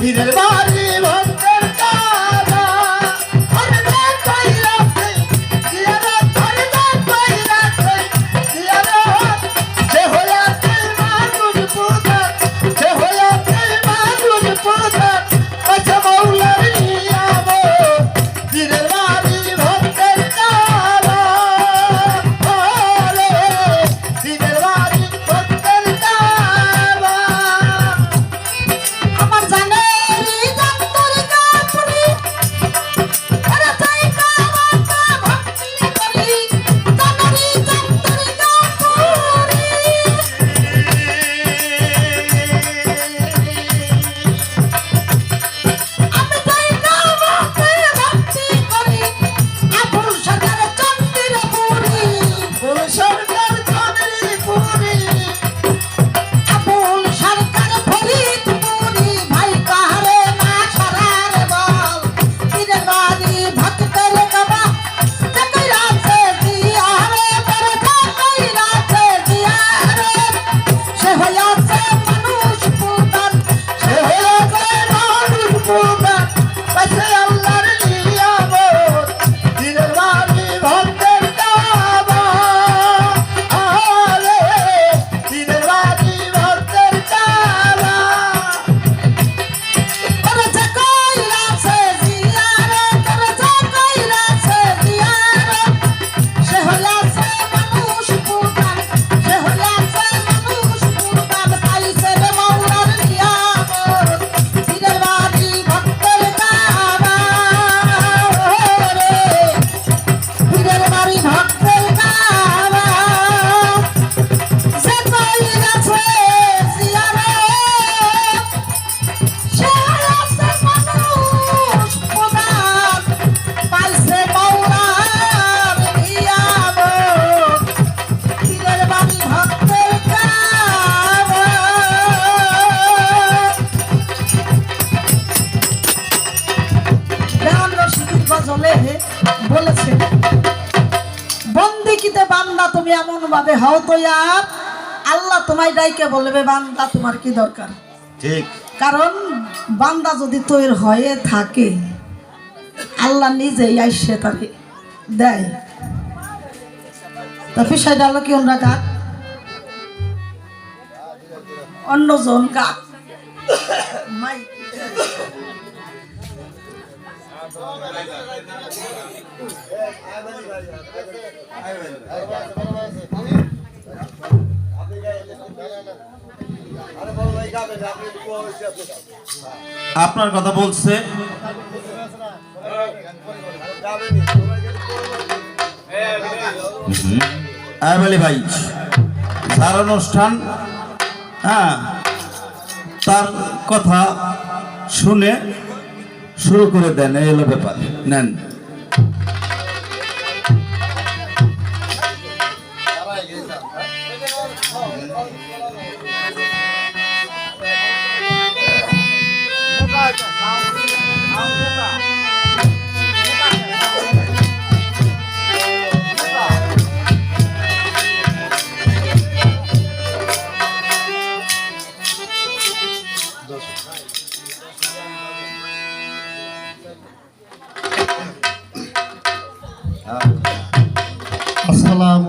你觉得 পাবে হও তো আর আল্লাহ তোমায় ডাইকে বলবে বান্দা তোমার কি দরকার? ঠিক। কারণ বান্দা যদি তৈর হয়ে থাকে আল্লাহ নিজেই আইসে তাকে দেয়। তা ফিসাইড ডালো কি অন্য গাক অন্যজন গাক মাই আপনার কথা বলছে। ভাই তার অনুষ্ঠান হ্যাঁ তার কথা শুনে শুরু করে দেন এই হলো ব্যাপার। নেন।